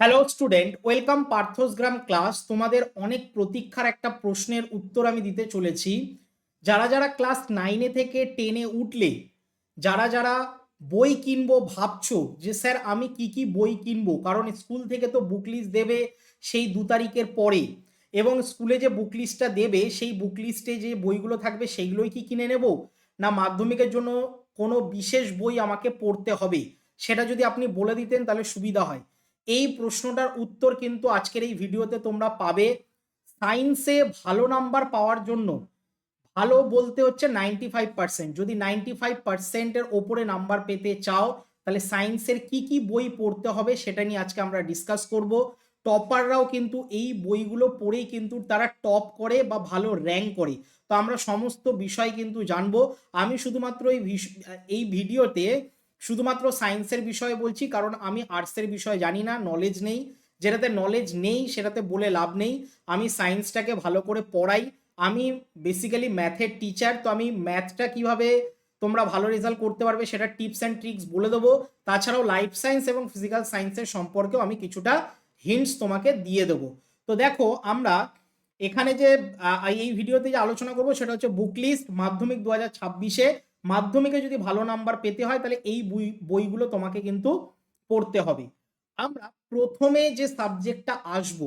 Hello student welcome পার্থসগ্রাম class তোমাদের অনেক প্রতীক্ষার একটা প্রশ্নের উত্তর আমি দিতে চলেছি। যারা যারা ক্লাস নাইনে থেকে টেনে উঠলে, যারা যারা বই কিনবো ভাবছ যে, স্যার, আমি কি কি বই কিনবো? কারণ স্কুল থেকে তো বুক লিস্ট দেবে সেই দু তারিখের পরে। এবং স্কুলে যে বুক লিস্টটা দেবে, সেই বুক লিস্টে যে বইগুলো থাকবে, সেইগুলোই কি কিনে নেব? না, মাধ্যমিকের জন্য কোনো বিশেষ বই আমাকে পড়তে হবে? সেটা যদি আপনি বলে দিতেন, তাহলে সুবিধা হয়। এই প্রশ্নটার উত্তর কিন্তু আজকের এই ভিডিওতে তোমরা পাবে। সায়েন্সে ভালো নাম্বার পাওয়ার জন্য ভালো বলতে হচ্ছে নাইনটি ফাইভ পার্সেন্ট যদি নাইনটি ফাইভ পার্সেন্টের ওপরে নাম্বার পেতে চাও, তাহলে সায়েন্সের কি কি বই পড়তে হবে সেটা নিয়ে আজকে আমরা ডিসকাস করব। টপাররাও কিন্তু এই বইগুলো পড়েই কিন্তু তারা টপ করে বা ভালো র্যাঙ্ক করে। তো আমরা সমস্ত বিষয় কিন্তু জানব। আমি শুধুমাত্র এই এই ভিডিওতে শুধুমাত্র সায়েন্সের বিষয়ে বলছি, কারণ আমি আর্টসের বিষয়ে জানি না নলেজ নেই। যেটাতে নলেজ নেই, সেটাতে বলে লাভ নেই। আমি সায়েন্সটাকে ভালো করে পড়াই। আমি বেসিক্যালি ম্যাথের টিচার তো আমি ম্যাথটা কীভাবে তোমরা ভালো রেজাল্ট করতে পারবে সেটা টিপস অ্যান্ড ট্রিক্স বলে দেবো। তাছাড়াও লাইফ সায়েন্স এবং ফিজিক্যাল সায়েন্সের সম্পর্কেও আমি কিছুটা হিন্টস তোমাকে দিয়ে দেবো। তো দেখো, আমরা এখানে যে এই ভিডিওতে যে আলোচনা করব, সেটা হচ্ছে বুক লিস্ট মাধ্যমিক দু হাজার ছাব্বিশে মাধ্যমিকে যদি ভালো নাম্বার পেতে হয়, তাহলে এই বই, বইগুলো তোমাকে কিন্তু পড়তে হবে। আমরা প্রথমে যে সাবজেক্টটা আসব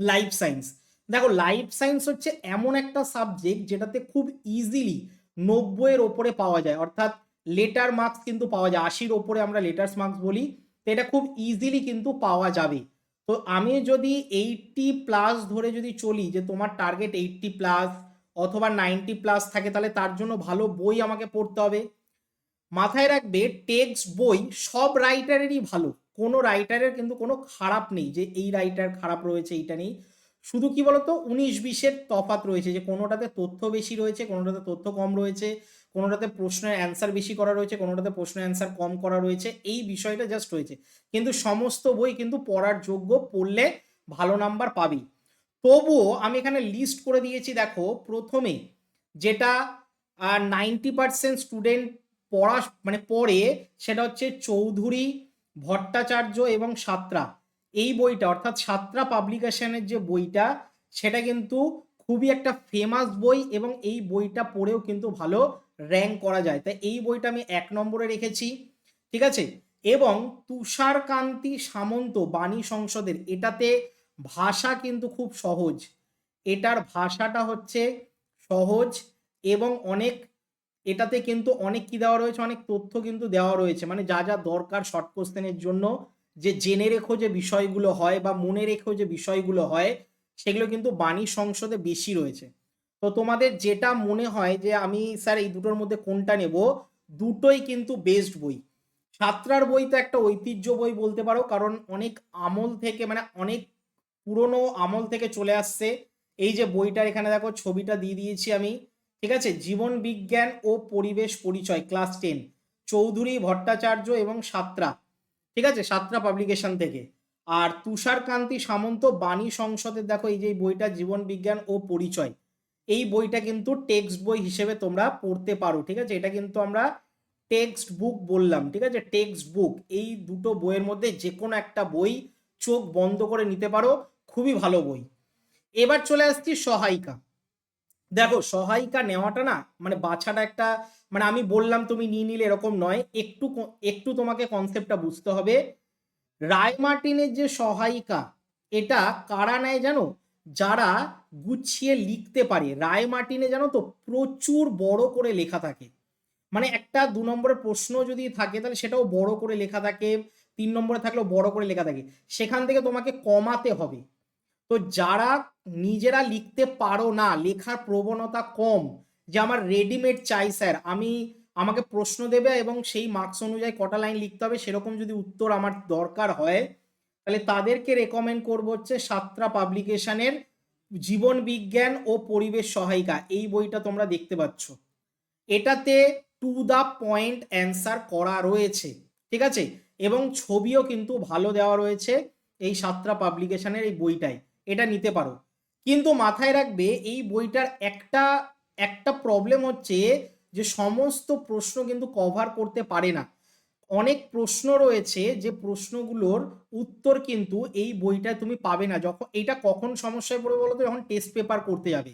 লাইফ সায়েন্স দেখো লাইফ সায়েন্স হচ্ছে এমন একটা সাবজেক্ট যেটাতে খুব ইজিলি নব্বইয়ের ওপরে পাওয়া যায়। অর্থাৎ লেটার মার্কস কিন্তু পাওয়া যায়। আশির ওপরে আমরা লেটার্স মার্কস বলি, তো এটা খুব ইজিলি কিন্তু পাওয়া যাবে। তো আমি যদি এইটটি প্লাস ধরে যদি চলি, যে তোমার টার্গেট এইটটি প্লাস অথবা নাইনটি প্লাস থাকে, তাহলে তার জন্য ভালো বই আমাকে পড়তে হবে। মাথায় রাখবে, টেক্সট বই সব রাইটারেরই ভালো। কোনো রাইটারের কিন্তু কোনো খারাপ নেই যে এই রাইটার খারাপ রয়েছে, এইটা নেই। শুধু কি বলতো, উনিশ বিশের তফাত রয়েছে যে কোনোটাতে তথ্য বেশি রয়েছে, কোনোটাতে তথ্য কম রয়েছে, কোনোটাতে প্রশ্নের অ্যান্সার বেশি করা রয়েছে, কোনোটাতে প্রশ্নের অ্যান্সার কম করা রয়েছে, এই বিষয়টা জাস্ট রয়েছে। কিন্তু সমস্ত বই কিন্তু পড়ার যোগ্য, পড়লে ভালো নাম্বার পাবি। তবুও আমি এখানে লিস্ট করে দিয়েছি, দেখো, প্রথমে যেটা নাইনটি পার্সেন্ট স্টুডেন্ট পড়া মানে পড়ে, সেটা হচ্ছে চৌধুরী ভট্টাচার্য এবং সাতরা। এই বইটা, অর্থাৎ সাতরা পাবলিকেশনের যে বইটা, সেটা কিন্তু খুবই একটা ফেমাস বই এবং এই বইটা পড়েও কিন্তু ভালো র্যাঙ্ক করা যায়। তাই এই বইটা আমি এক নম্বরে রেখেছি, ঠিক আছে? এবং তুষারকান্তি সামন্ত বাণী সংসদের, এটাতে ভাষা কিন্তু খুব সহজ। এটার ভাষাটা হচ্ছে সহজ এবং অনেক, এটাতে কিন্তু অনেক কি দেওয়া রয়েছে? অনেক তথ্য কিন্তু দেওয়া রয়েছে। মানে যা যা দরকার শর্ট কোশ্চেনের জন্য, যে জেনে রেখো যে বিষয়গুলো হয় বা মনে রেখো যে বিষয়গুলো হয়, সেগুলো কিন্তু বাণী সংসদে বেশি রয়েছে। তো তোমাদের যেটা মনে হয় যে আমি, স্যার, এই দুটোর মধ্যে কোনটা নেব? দুটোই কিন্তু বেস্ট বই। সাতটার বই তো একটা ঐতিহ্য বই বলতে পারো, কারণ অনেক আমল থেকে মানে অনেক পুরনো আমল থেকে চলে আসছে। এই যে বইটার এখানে দেখো, ছবিটা দিয়ে দিয়েছি আমি। ঠিক আছে? জীবন বিজ্ঞান ও পরিবেশ পরিচয়, ক্লাস টেন। চৌধুরী ভট্টাচার্য এবং সাতরা। ঠিক আছে? সাতরা পাবলিকেশন থেকে। আর তুষারকান্তি সামন্ত বাণী সংসদের দেখো, এই যে বইটা, জীবন বিজ্ঞান ও পরিচয়। এই বইটা কিন্তু টেক্সট বই হিসেবে তোমরা পড়তে পারো। ঠিক আছে? এটা কিন্তু আমরা টেক্সট বুক বললাম। ঠিক আছে? Text book. এই দুটো বইয়ের মধ্যে যে কোনো একটা বই চোখ বন্ধ করে নিতে পারো। খুবই ভালো বই। এবার চলে আসছি সহায়িকা। দেখো, সহায়িকা নেওয়াটা না মানে বাছাটা একটা মানে আমি বললাম তুমি নিয়ে নিলে এরকম নয়, একটু একটু তোমাকে কনসেপ্টটা বুঝতে হবে। রায় মার্টিনের যে সহায়িকা, এটা কারা নেয় জানো? যারা গুছিয়ে লিখতে পারে। রায় মার্টিনে জানো তো প্রচুর বড় করে লেখা থাকে। মানে একটা দু নম্বরের প্রশ্ন যদি থাকে, তাহলে সেটাও বড় করে লেখা থাকে, তিন নম্বরে থাকলেও বড় করে লেখা থাকে। সেখান থেকে তোমাকে কমাতে হবে। তো যারা নিজেরা লিখতে পারো না, লেখার প্রবণতা কম, যে আমার রেডিমেড চাই স্যার আমি, আমাকে প্রশ্ন দেবে এবং সেই মার্কস অনুযায়ী কটা লাইন লিখতে হবে সেরকম যদি উত্তর আমার দরকার হয়, তাহলে তাদেরকে রেকমেন্ড করব হচ্ছে সাতটা পাবলিকেশনের জীবন বিজ্ঞান ও পরিবেশ সহায়িকা, এই বইটা তোমরা দেখতে পাচ্ছ। এটাতে টু দা পয়েন্ট অ্যান্সার করা রয়েছে, ঠিক আছে? এবং ছবিও কিন্তু ভালো দেওয়া রয়েছে এই সাতটা পাবলিকেশনের এই বইটাই এটা নিতে পারো। কিন্তু মাথায় রাখবে এই বইটার একটা একটা প্রবলেম হচ্ছে যে সমস্ত প্রশ্ন কিন্তু কভার করতে পারে না। অনেক প্রশ্ন রয়েছে যে প্রশ্নগুলোর উত্তর কিন্তু এই বইটায় তুমি পাবে না। যখন এটা কখন সমস্যায় পড়বে বলো তো যখন টেস্ট পেপার করতে যাবে।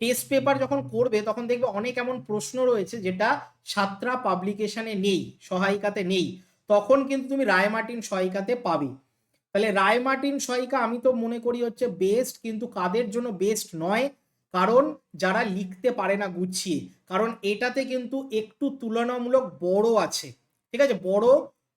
টেস্ট পেপার যখন করবে, তখন দেখবে অনেক এমন প্রশ্ন রয়েছে যেটা সাতরা পাবলিকেশনে নেই, সহায়িকাতে নেই। তখন কিন্তু তুমি রায় মার্টিন সহায়িকাতে পাবে। তাহলে রায় মার্টিন সহায়িকা আমি তো মনে করি হচ্ছে বেস্ট কিন্তু কাদের জন্য বেস্ট নয়? কারণ যারা লিখতে পারে না গুছিয়ে, কারণ এটাতে কিন্তু একটু তুলনামূলক বড় আছে, ঠিক আছে? বড়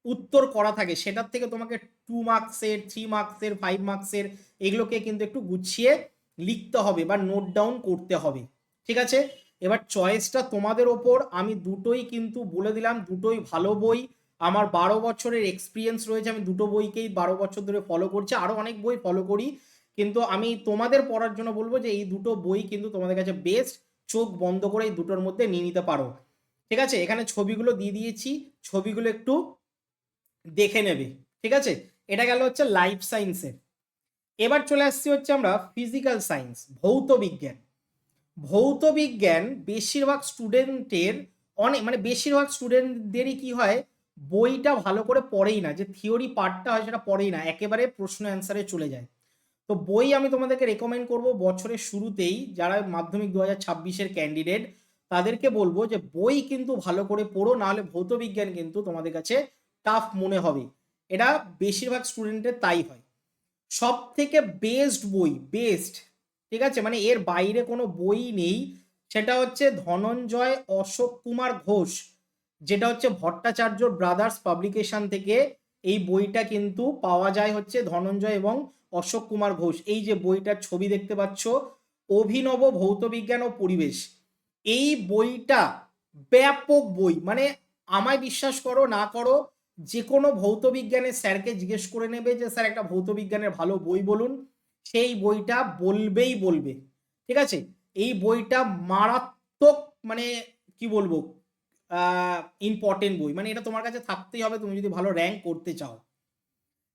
উত্তর করা থাকে, সেটার থেকে তোমাকে টু মার্কসের থ্রি মার্কসের ফাইভ মার্কসের এগুলোকে কিন্তু একটু গুছিয়ে লিখতে হবে বা নোট ডাউন করতে হবে, ঠিক আছে? এবার চয়েসটা তোমাদের ওপর, আমি দুটোই কিন্তু বলে দিলাম, দুটোই ভালো বই। আমার বারো বছরের এক্সপিরিয়েন্স রয়েছে, আমি দুটো বইকেই বারো বছর ধরে ফলো করছি আরও অনেক বই ফলো করি। কিন্তু আমি তোমাদের পড়ার জন্য বলব যে এই দুটো বই কিন্তু তোমাদের কাছে বেস্ট চোখ বন্ধ করে এই দুটোর মধ্যে নিয়ে নিতে পারো। ঠিক আছে? এখানে ছবিগুলো দিয়ে দিয়েছি, ছবিগুলো একটু দেখে নেবে। ঠিক আছে? এটা গেল হচ্ছে লাইফ সায়েন্সের এবার চলে আসছি হচ্ছে আমরা ফিজিক্যাল সায়েন্স ভৌত বিজ্ঞান। ভৌত বিজ্ঞান বেশিরভাগ স্টুডেন্টের অনেক মানে বেশিরভাগ স্টুডেন্টদেরই কি হয়? বইটা ভালো করে পড়েই না, যে থিওরি পার্টটা হয় সেটা পড়েই না, একেবারে প্রশ্ন অ্যান্সারে চলে যায়। তো বই আমি তোমাদেরকে রেকমেন্ড করব বছরের শুরুতেই, যারা মাধ্যমিক দু হাজার ছাব্বিশের ক্যান্ডিডেট তাদেরকে বলব যে বই কিন্তু ভালো করে পড়ো, নাহলে ভৌত বিজ্ঞান কিন্তু তোমাদের কাছে টাফ মনে হবে। এটা বেশিরভাগ স্টুডেন্টের তাই হয়। সব থেকে বেস্ট বই বেস্ট ঠিক আছে? মানে এর বাইরে কোনো বই নেই, সেটা হচ্ছে ধনঞ্জয় অশোক কুমার ঘোষ। যেটা হচ্ছে ভট্টাচার্য ব্রাদার্স পাবলিকেশন থেকে এই বইটা কিন্তু পাওয়া যায় হচ্ছে ধনঞ্জয় এবং অশোক কুমার ঘোষ। এই যে বইটার ছবি দেখতে পাচ্ছ, অভিনব ভৌত বিজ্ঞান ও পরিবেশ। এই বইটা ব্যাপক বই। মানে আমায় বিশ্বাস করো, না করো যে কোনো ভৌত বিজ্ঞানের স্যারকে জিজ্ঞেস করে নেবে যে, স্যার, একটা ভৌত বিজ্ঞানের ভালো বই বলুন। সেই বইটা বলবেই বলবে। ঠিক আছে? এই বইটা মারাত্মক মানে কি বলব ইম্পর্টেন্ট বই। মানে এটা তোমার কাছে থাকতেই হবে, তুমি যদি ভালো র্যাঙ্ক করতে চাও।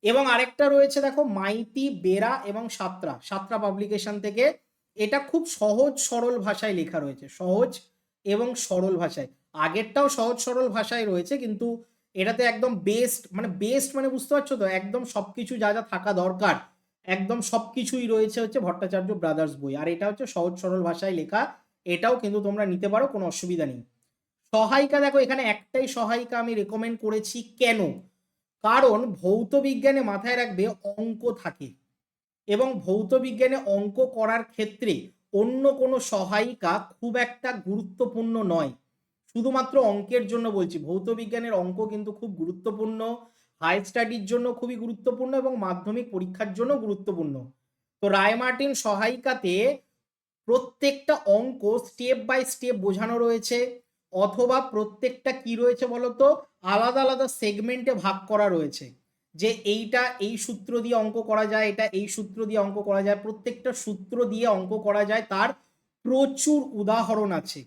এবং আরেকটা রয়েছে দেখো, মাইতি, বেরা এবং সাতরা। সাতরা পাবলিকেশন থেকে এটা খুব সহজ, সরল ভাষায় লেখা রয়েছে। সহজ এবং সরল ভাষায়। আগেরটাও সহজ, সরল ভাষায় রয়েছে, কিন্তু এটাতে একদম বেস্ট মানে বেস্ট মানে বুঝতে পারছ তো? একদম সবকিছু যা যা থাকা দরকার, একদম সবকিছুই রয়েছে হচ্ছে ভট্টাচার্য ব্রাদার্স বই। আর এটা হচ্ছে সহজ, সরল ভাষায় লেখা। এটাও কিন্তু তোমরা নিতে পারো, কোনো অসুবিধা নেই। সহায়িকা, দেখো এখানে একটাই সহায়িকা আমি রেকমেন্ড করেছি কেন? কারণ ভৌত বিজ্ঞানে মাথায় রাখবে অঙ্ক থাকে এবং ভৌত বিজ্ঞানে অঙ্ক করার ক্ষেত্রে অন্য কোনো সহায়িকা খুব একটা গুরুত্বপূর্ণ নয়। শুধুমাত্র অঙ্কের জন্য বলছি, ভৌত বিজ্ঞানের অঙ্ক কিন্তু খুব গুরুত্বপূর্ণ হাই স্টাডির জন্য খুবই গুরুত্বপূর্ণ এবং মাধ্যমিক পরীক্ষার জন্য গুরুত্বপূর্ণ। তো রায় মার্টিন সহায়িকাতে প্রত্যেকটা অঙ্ক স্টেপ বাই স্টেপ বোঝানো রয়েছে। অথবা প্রত্যেকটা কি রয়েছে বলতো? আলাদা আলাদা সেগমেন্টে ভাগ করা রয়েছে। যে এইটা এই সূত্র দিয়ে অঙ্ক করা যায়, এটা এই সূত্র দিয়ে অঙ্ক করা যায়, প্রত্যেকটা সূত্র দিয়ে অঙ্ক করা যায়, তার প্রচুর উদাহরণ আছে।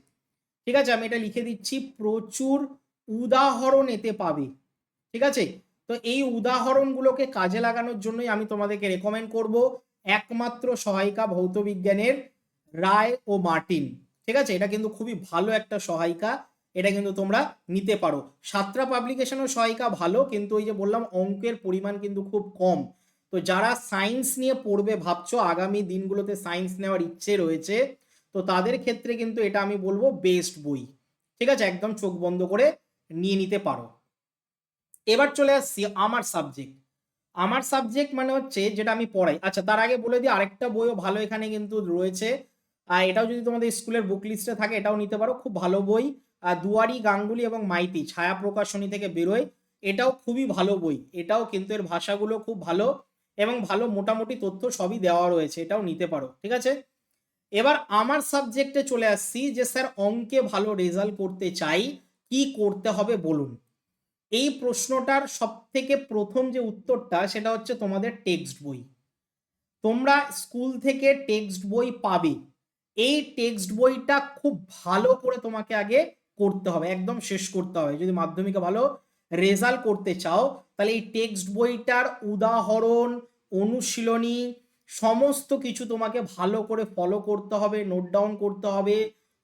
ঠিক আছে? আমি এটা লিখে দিচ্ছি, প্রচুর উদাহরণ এতে পাবে। ঠিক আছে? তো এই উদাহরণগুলোকে কাজে লাগানোর জন্যই আমি তোমাদেরকে রেকমেন্ড করব একমাত্র সহায়িকা ভৌত বিজ্ঞানের রায় ও মার্টিন। ঠিক আছে? এটা কিন্তু খুবই ভালো একটা সহায়িকা। এটা কিন্তু তোমরা নিতে পারো। সাতটা পাবলিকেশনের সহায়িকা ভালো, কিন্তু ওই যে বললাম, অঙ্কের পরিমাণ কিন্তু খুব কম। তো যারা সায়েন্স নিয়ে পড়বে ভাবছ, আগামী দিনগুলোতে সায়েন্স নেওয়ার ইচ্ছে রয়েছে, তো তাদের ক্ষেত্রে কিন্তু এটা আমি বলব বেস্ট বই। ঠিক আছে? একদম চোখ বন্ধ করে নিয়ে নিতে পারো। এবার চলে আসছি আমার সাবজেক্ট আমার সাবজেক্ট মানে হচ্ছে, যেটা আমি পড়াই। আচ্ছা তার আগে বলে দিই, আরেকটা বইও ভালো এখানে কিন্তু রয়েছে। এটাও যদি তোমাদের স্কুলের বুক লিস্টে থাকে, এটাও নিতে পারো। খুব ভালো বই। আর দুয়ারি, গাঙ্গুলি এবং মাইতি, ছায়া প্রকাশনী থেকে বেরোয়। এটাও খুবই ভালো বই। এটাও কিন্তু এর ভাষাগুলো খুব ভালো এবং ভালো মোটামুটি তথ্য সবই দেওয়া রয়েছে। এটাও নিতে পারো, ঠিক আছে? এবার আমার সাবজেক্টে চলে আসছি যে, স্যার, অঙ্কে ভালো রেজাল্ট করতে চাই, কি করতে হবে বলুন? এই প্রশ্নটার সব থেকে প্রথম যে উত্তরটা, সেটা হচ্ছে তোমাদের টেক্সট বই। তোমরা স্কুল থেকে টেক্সট বই পাবে। এই টেক্সট বইটা খুব ভালো করে তোমাকে আগে করতে হবে, একদম শেষ করতে হবে। যদি মাধ্যমিকে ভালো রেজাল্ট করতে চাও, তাহলে এই টেক্সট বইটার উদাহরণ, অনুশীলনী, সমস্ত কিছু তোমাকে ভালো করে ফলো করতে হবে নোট ডাউন করতে হবে,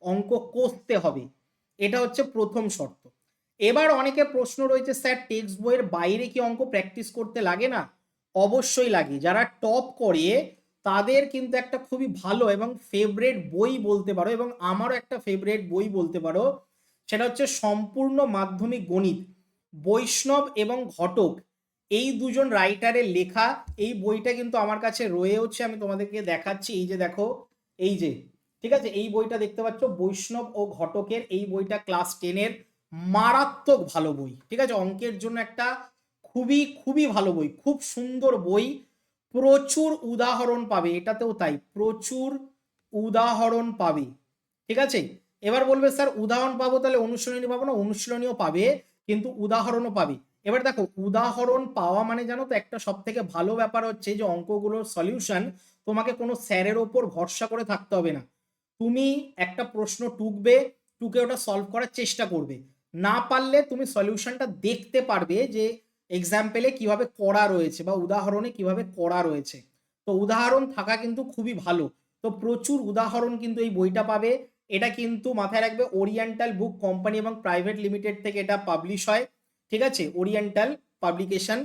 অঙ্ক করতে হবে। এটা হচ্ছে প্রথম শর্ত। এবার অনেকে প্রশ্ন রয়েছে, স্যার টেক্সট বইয়ের বাইরে কি অঙ্ক প্র্যাকটিস করতে লাগে না? অবশ্যই লাগে। যারা টপ করে তাদের কিন্তু একটা খুবই ভালো এবং ফেভারেট বই বলতে পারো এবং আমারও একটা ফেভারেট বই বলতে পারো, সেটা হচ্ছে সম্পূর্ণ মাধ্যমিক গণিত, বৈষ্ণব এবং ঘটক। এই দুজন রাইটারের লেখা, এই বইটা কিন্তু আমার কাছে রয়েওছে, আমি তোমাদেরকে দেখাচ্ছি, এই যে দেখো, এই যে, ঠিক আছে? এই বইটা দেখতে পাচ্ছ, বৈষ্ণব ও ঘটকের এই বইটা ক্লাস টেনের মারাত্মক ভালো বই, ঠিক আছে? অঙ্কের জন্য একটা খুবই খুবই ভালো বই, খুব সুন্দর বই প্রচুর উদাহরণ পাবে, এটাতেও তাই, প্রচুর উদাহরণ পাবে, ঠিক আছে? এবার বলবে, স্যার, উদাহরণ পাবো তাহলে অনুশীলনী পাবো না? অনুশীলনীও পাবে, কিন্তু উদাহরণও পাবে। এবার দেখো, উদাহরণ পাওয়া মানে জানো তো, একটা সব থেকে ভালো ব্যাপার হচ্ছে যে অঙ্কগুলোর সলিউশন তোমাকে কোনো স্যারের ওপর ভরসা করে থাকতে হবে না। তুমি একটা প্রশ্ন টুকবে, টুকে ওটা সলভ করার চেষ্টা করবে। না পারলে তুমি সলিউশনটা দেখতে পারবে যে এক্সাম্পলে কীভাবে করা রয়েছে বা উদাহরণে কীভাবে করা রয়েছে। তো উদাহরণ থাকা কিন্তু খুবই ভালো। তো প্রচুর উদাহরণ কিন্তু এই বইটা পাবে। এটা কিন্তু মাথায় রাখবে ওরিয়েন্টাল বুক কোম্পানি এবং প্রাইভেট লিমিটেড থেকে এটা পাবলিশ হয়। ঠিক আছে? ওরিয়েন্টাল পাবলিকেশন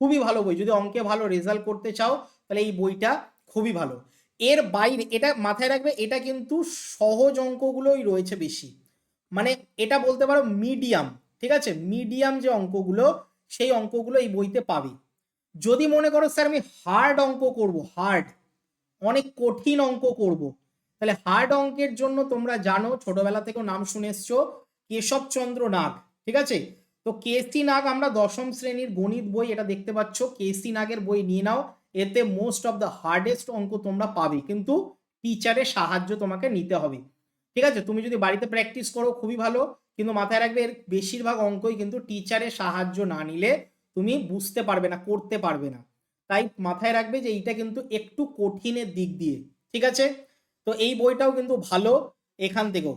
খুবই ভালো বই। যদি অঙ্কে ভালো রেজাল্ট করতে চাও, তাহলে এই বইটা খুবই ভালো। এর বাইরে, এটা মাথায় রাখবে, এটা কিন্তু সহজ অঙ্কগুলোই রয়েছে বেশি। মানে এটা বলতে পারো মিডিয়াম ঠিক আছে? মিডিয়াম যে অঙ্কগুলো সেই অঙ্কগুলো এই বইতে পাবে। যদি মনে করো, স্যার, আমি হার্ড অঙ্ক করব হার্ড অনেক কঠিন অঙ্ক করব, তাহলে হার্ড অঙ্কের জন্য তোমরা জানো, ছোটবেলা থেকেও নাম শুনে এসছো, কেশবচন্দ্র নাগ, ঠিক আছে? তো কেসি নাগ, আমরা দশম শ্রেণির গণিত বই এটা দেখতে পাচ্ছ, কেসি নাগের বই নিয়ে নাও, এতে মোস্ট অফ দ্য হার্ডেস্ট অঙ্ক তোমরা পাবে, কিন্তু টিচারের সাহায্য তোমাকে নিতে হবে, ঠিক আছে? তুমি যদি বাড়িতে প্র্যাকটিস করো, খুবই ভালো কিন্তু মাথায় রাখবে এর বেশিরভাগ অঙ্কই কিন্তু টিচারের সাহায্য না নিলে তুমি বুঝতে পারবে না, করতে পারবে না। তাই মাথায় রাখবে যে এইটা কিন্তু একটু কঠিনের দিক দিয়ে, ঠিক আছে? তো এই বইটাও কিন্তু ভালো এখান থেকেও।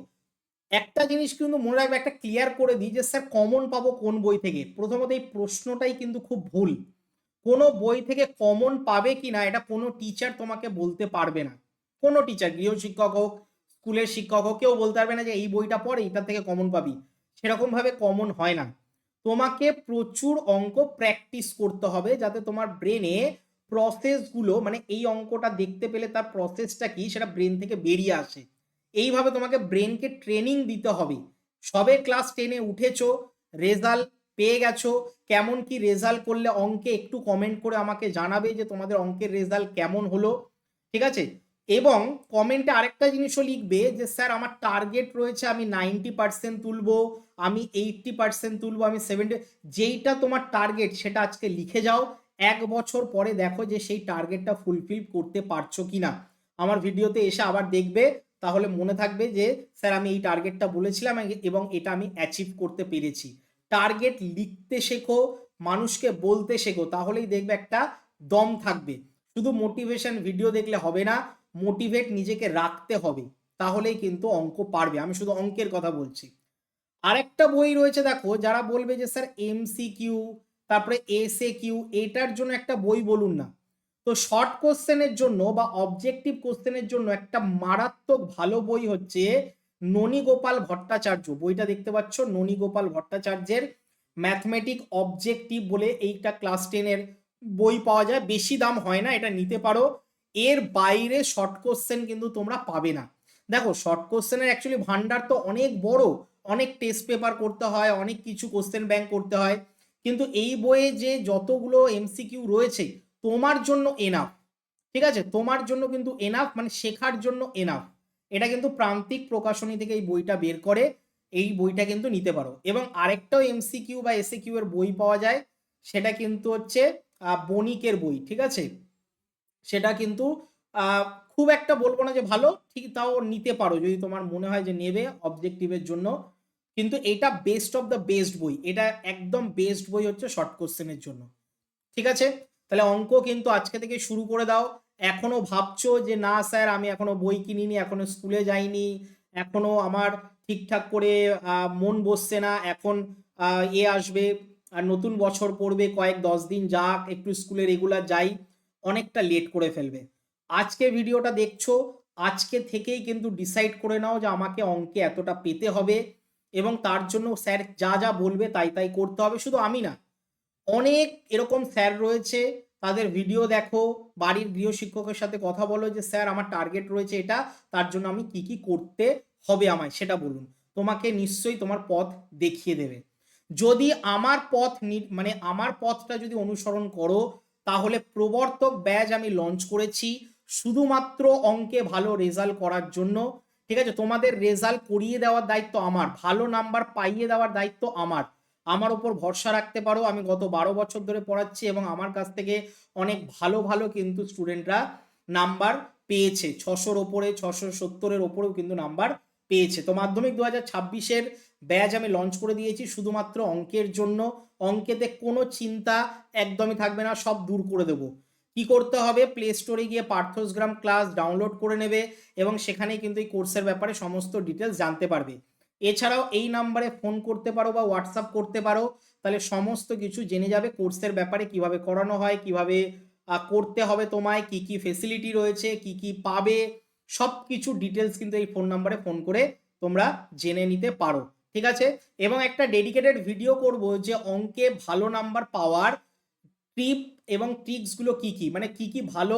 একটা জিনিস কিন্তু মনে রাখবে, একটা ক্লিয়ার করে দিই যে স্যার কমন পাবো কোন বই থেকে? প্রথমত এই প্রশ্নটাই কিন্তু খুব ভুল। কোনো বই থেকে কমন পাবে কি না, এটা কোনো টিচার তোমাকে বলতে পারবে না। কোনো টিচার গৃহশিক্ষক হোক স্কুলের শিক্ষক হোক কেউ বলতে পারবে না যে এই বইটা পড়ে এটা থেকে কমন পাবি। সেরকমভাবে কমন হয় না। তোমাকে প্রচুর অঙ্ক প্র্যাকটিস করতে হবে যাতে তোমার ব্রেনে প্রসেসগুলো মানে এই অঙ্কটা দেখতে পেলে তার প্রসেসটা কি, সেটা ব্রেন থেকে বেরিয়ে আসে। এইভাবে তোমাকে ব্রেনকে ট্রেনিং দিতে হবে। সবে ক্লাস টেনে উঠেছো রেজাল্ট পেয়ে গেছো, কেমন কি রেজাল্ট করলে অঙ্কে একটু কমেন্ট করে আমাকে জানাবে যে তোমাদের অঙ্কের রেজাল্ট কেমন হলো, ঠিক আছে? এবং কমেন্টে আরেকটা জিনিসও লিখবে যে, স্যার, আমার টার্গেট রয়েছে, আমি নাইনটি পার্সেন্ট তুলবো, আমি এইটটি পার্সেন্ট তুলবো, আমি সেভেন্টি যেইটা তোমার টার্গেট সেটা আজকে লিখে যাও। এক বছর পরে দেখো যে, সেই টার্গেটটা ফুলফিল করতে পারছ কি না আমার ভিডিওতে এসে আবার দেখবে, তাহলে মনে থাকবে যে, স্যার, আমি এই টার্গেটটা বলেছিলাম এবং এটা আমি অ্যাচিভ করতে পেরেছি। টার্গেট লিখতে শেখো, মানুষকে বলতে শেখো, তাহলেই দেখবে একটা দম থাকবে। শুধু মোটিভেশন ভিডিও দেখলে হবে না মোটিভেট নিজেকে রাখতে হবে, তাহলেই কিন্তু অঙ্ক পারবে। আমি শুধু অঙ্কের কথা বলছি। আরেকটা বই রয়েছে দেখো, যারা বলবে যে, স্যার এমসি কিউ তারপরে এসএ কিউ এটার জন্য একটা বই বলুন না। তো শর্ট কোশ্চেনের জন্য বা অবজেক্টিভ কোশ্চেনের জন্য একটা মারাত্মক ভালো বই হচ্ছে ননীগোপাল ভট্টাচার্য। বইটা দেখতে পাচ্ছ, ননীগোপাল ভট্টাচার্যের ম্যাথমেটিক অবজেক্টিভ বলে এইটা ক্লাস টেনের বই পাওয়া যায়। বেশি দাম হয় না, এটা নিতে পারো। এর বাইরে শর্ট কোশ্চেন কিন্তু তোমরা পাবে না। দেখো শর্ট কোশ্চেনের অ্যাকচুয়ালি ভান্ডার তো অনেক বড়, অনেক টেস্ট পেপার করতে হয়, অনেক কিছু কোশ্চেন ব্যাংক করতে হয়। কিন্তু এই বইয়ে যে যতগুলো এমসিকিউ রয়েছে, তোমার জন্য এনাফ ঠিক আছে? তোমার জন্য কিন্তু এনাফ মানে শেখার জন্য এনাফ এটা কিন্তু প্রান্তিক প্রকাশনী থেকে এই বইটা বের করে, এই বইটা কিন্তু নিতে পারো। এবং আরেকটাও এমসিকিউ বা এসএ কিউ এর বই পাওয়া যায়, সেটা কিন্তু হচ্ছে বণিকের বই, ঠিক আছে? সেটা কিন্তু খুব একটা বলব না যে ভালো, ঠিক তাও নিতে পারো যদি তোমার মনে হয় যে নেবে অবজেক্টিভের জন্য। কিন্তু এটা বেস্ট অফ দ্য বেস্ট বই, এটা একদম বেস্ট বই হচ্ছে শর্ট কোশ্চেনের জন্য। ঠিক আছে? তাহলে অঙ্ক কিন্তু আজকে থেকে শুরু করে দাও। এখনও ভাবছ যে না স্যার, আমি এখনও বই কিনিনি, এখনও স্কুলে যাইনি, এখনও আমার ঠিকঠাক করে মন বসছে না, এখন এ আসবে, আর নতুন বছর পড়বে, কয়েক দশ দিন যাক, একটু স্কুলে রেগুলার যাই। অনেকটা লেট করে ফেলবে। আজকে ভিডিওটা দেখছ, আজকে থেকেই কিন্তু ডিসাইড করে নাও যে আমাকে অঙ্কে এতটা পেতে হবে এবং তার জন্য স্যার যা যা বলবে তাই তাই করতে হবে। শুধু আমি না, অনেক এরকম স্যার রয়েছে, তাদের ভিডিও দেখো, বাড়ির গৃহ শিক্ষকের সাথে কথা বলো যে স্যার আমার টার্গেট রয়েছে এটা, তার জন্য আমি কি কি করতে হবে আমায়? সেটা বলুন। তোমাকে নিশ্চয়ই তোমার পথ দেখিয়ে দেবে। যদি আমার পথ মানে আমার পথটা যদি অনুসরণ করো তাহলে প্রবর্তক ব্যাজ আমি লঞ্চ করেছি শুধুমাত্র অঙ্কে ভালো রেজাল্ট করার জন্য। ঠিক আছে? তোমাদের রেজাল্ট করিয়ে দেওয়ার দায়িত্ব আমার, ভালো নাম্বার পাইয়ে দেওয়ার দায়িত্ব আমার। আমার ওপর ভরসা রাখতে পারো, আমি গত বারো বছর ধরে পড়াচ্ছি এবং আমার কাছ থেকে অনেক ভালো ভালো কিন্তু স্টুডেন্টরা নাম্বার পেয়েছে। ছশোর ওপরে, ছশো সত্তরের ওপরেও কিন্তু নাম্বার পেয়েছে। তো মাধ্যমিক দু হাজার ছাব্বিশের ব্যাচ আমি লঞ্চ করে দিয়েছি শুধুমাত্র অঙ্কের জন্য। অঙ্কেতে কোনো চিন্তা একদমই থাকবে না, সব দূর করে দেবো। কি করতে হবে? প্লে স্টোরে গিয়ে পার্থসগ্রাম ক্লাস ডাউনলোড করে নেবে এবং সেখানেই কিন্তু এই কোর্সের ব্যাপারে সমস্ত ডিটেলস জানতে পারবে। এছাড়াও এই নাম্বারে ফোন করতে পারো বা হোয়াটসঅ্যাপ করতে পারো। তাহলে সমস্ত কিছু জেনে যাবে কোর্সের ব্যাপারে কীভাবে করানো হয়, কীভাবে করতে হবে তোমায়, কি কি ফেসিলিটি রয়েছে, কি কি পাবে সব কিছু ডিটেলস কিন্তু এই ফোন নাম্বারে ফোন করে তোমরা জেনে নিতে পারো, ঠিক আছে? এবং একটা ডেডিকেটেড ভিডিও করব যে অঙ্কে ভালো নাম্বার পাওয়ার টিপ এবং ট্রিক্সগুলো কি কি? মানে কি কি ভালো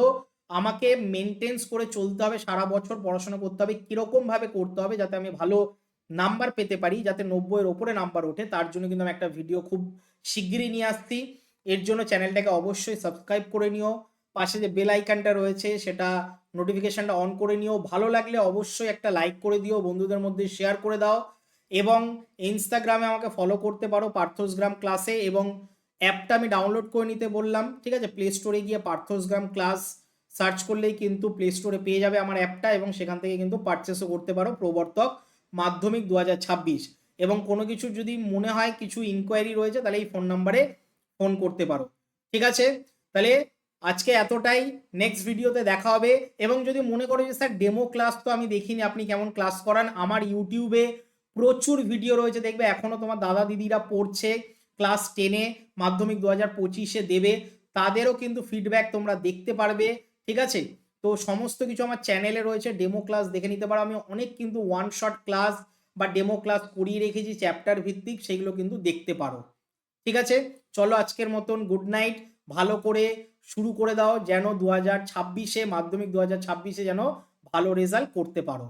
আমাকে মেনটেন্স করে চলতে হবে, সারা বছর পড়াশোনা করতে হবে কীরকম ভাবে করতে হবে যাতে আমি ভালো নাম্বার পেতে পারি, যাতে নব্বইয়ের ওপরে নাম্বার ওঠে, তার জন্য কিন্তু আমি একটা ভিডিও খুব শিগগিরই নিয়ে আসছি। এর জন্য চ্যানেলটাকে অবশ্যই সাবস্ক্রাইব করে নিও। পাশে যে বেল আইকনটা রয়েছে, সেটা নোটিফিকেশনটা অন করে নিও। ভালো লাগলে অবশ্যই একটা লাইক করে দিও, বন্ধুদের মধ্যে শেয়ার করে দাও এবং ইনস্টাগ্রামে আমাকে ফলো করতে পারো পার্থসগ্রাম ক্লাসে এবং অ্যাপটা আমি ডাউনলোড করে নিতে বললাম, ঠিক আছে? প্লে স্টোরে গিয়ে পার্থসগ্রাম ক্লাস সার্চ করলেই কিন্তু প্লে স্টোরে পেয়ে যাবে আমার অ্যাপটা এবং সেখান থেকে কিন্তু পারচেসও করতে পারো প্রবর্তক মাধ্যমিক দু হাজার ছাব্বিশ। এবং কোনো কিছু যদি মনে হয়, কিছু ইনকোয়ারি রয়েছে, তাহলে এই ফোন নাম্বারে ফোন করতে পারো, ঠিক আছে? তাহলে আজকে এতটাই। নেক্সট ভিডিওতে দেখা হবে। এবং যদি মনে করো যে, স্যার ডেমো ক্লাস তো আমি দেখিনি, আপনি কেমন ক্লাস করান? আমার ইউটিউবে প্রচুর ভিডিও রয়েছে। দেখবে এখনও তোমার দাদা দিদিরা পড়ছে ক্লাস টেনে মাধ্যমিক দু হাজার পঁচিশে দেবে। তাদেরও কিন্তু ফিডব্যাক তোমরা দেখতে পারবে। ঠিক আছে? তো সমস্ত কিছু আমার চ্যানেলে রয়েছে। ডেমো ক্লাস দেখে নিতে পারো। আমি অনেক কিন্তু ওয়ান শট ক্লাস বা ডেমো ক্লাস করিয়ে রেখেছি চ্যাপ্টার ভিত্তিক। সেগুলো কিন্তু দেখতে পারো। ঠিক আছে? চলো আজকের মতন গুড নাইট ভালো করে শুরু করে দাও যেন দু হাজার ছাব্বিশে, মাধ্যমিক দু হাজার ছাব্বিশে যেন ভালো রেজাল্ট করতে পারো।